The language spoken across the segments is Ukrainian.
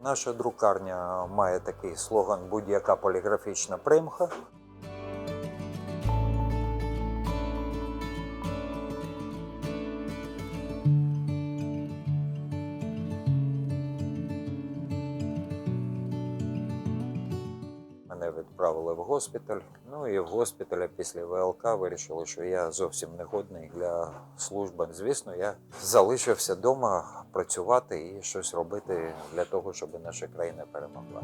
Наша друкарня має такий слоган будь-яка поліграфічна примха. Мене відправили в госпіталь. Ну і в госпіталі після ВЛК вирішили, що я зовсім не годний для служби. Звісно, я залишився вдома працювати і щось робити для того, щоб наша країна перемогла.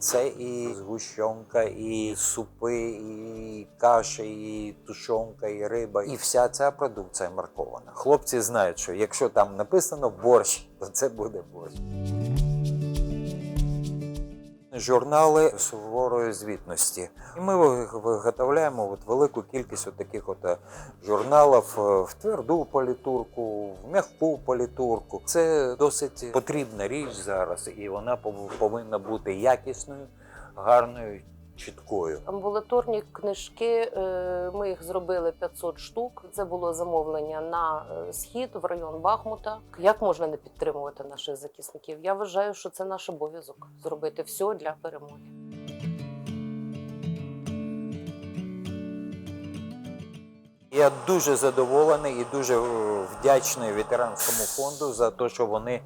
Це і згущенка, і супи, і каші, і тушонка, і риба. І вся ця продукція маркована. Хлопці знають, що якщо там написано борщ, то це буде борщ. Журнали суворої звітності. І ми виготовляємо от велику кількість от таких от е, журналів е, в тверду політурку, в м'яку політурку. Це досить потрібна річ зараз, і вона пов- повинна бути якісною, гарною, чіткою. Амбулаторні книжки, е, ми їх зробили 500 штук. Це було замовлення на е, схід в район Бахмута. Як можна не підтримувати наших захисників? Я вважаю, що це наш обов'язок зробити все для перемоги. Я дуже задоволений і дуже е, вдячний ветеранському фонду за те, що вони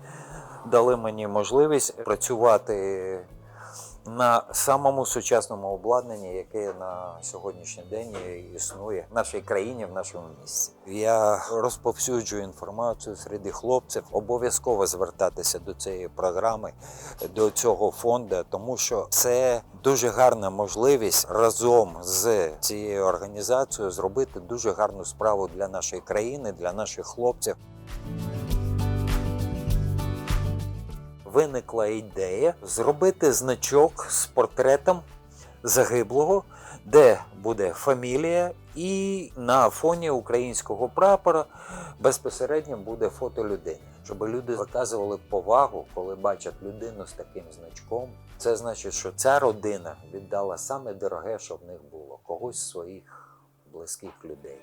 дали мені можливість працювати на самому сучасному обладнанні, яке на сьогоднішній день існує в нашій країні, в нашому місті. Я розповсюджую інформацію серед хлопців. Обов'язково звертатися до цієї програми, до цього фонду, тому що це дуже гарна можливість разом з цією організацією зробити дуже гарну справу для нашої країни, для наших хлопців. Виникла ідея зробити значок з портретом загиблого, де буде фамілія, і на фоні українського прапора безпосередньо буде фото людини, щоб люди виказували повагу, коли бачать людину з таким значком. Це значить, що ця родина віддала саме дороге, що в них було когось з своїх близьких людей.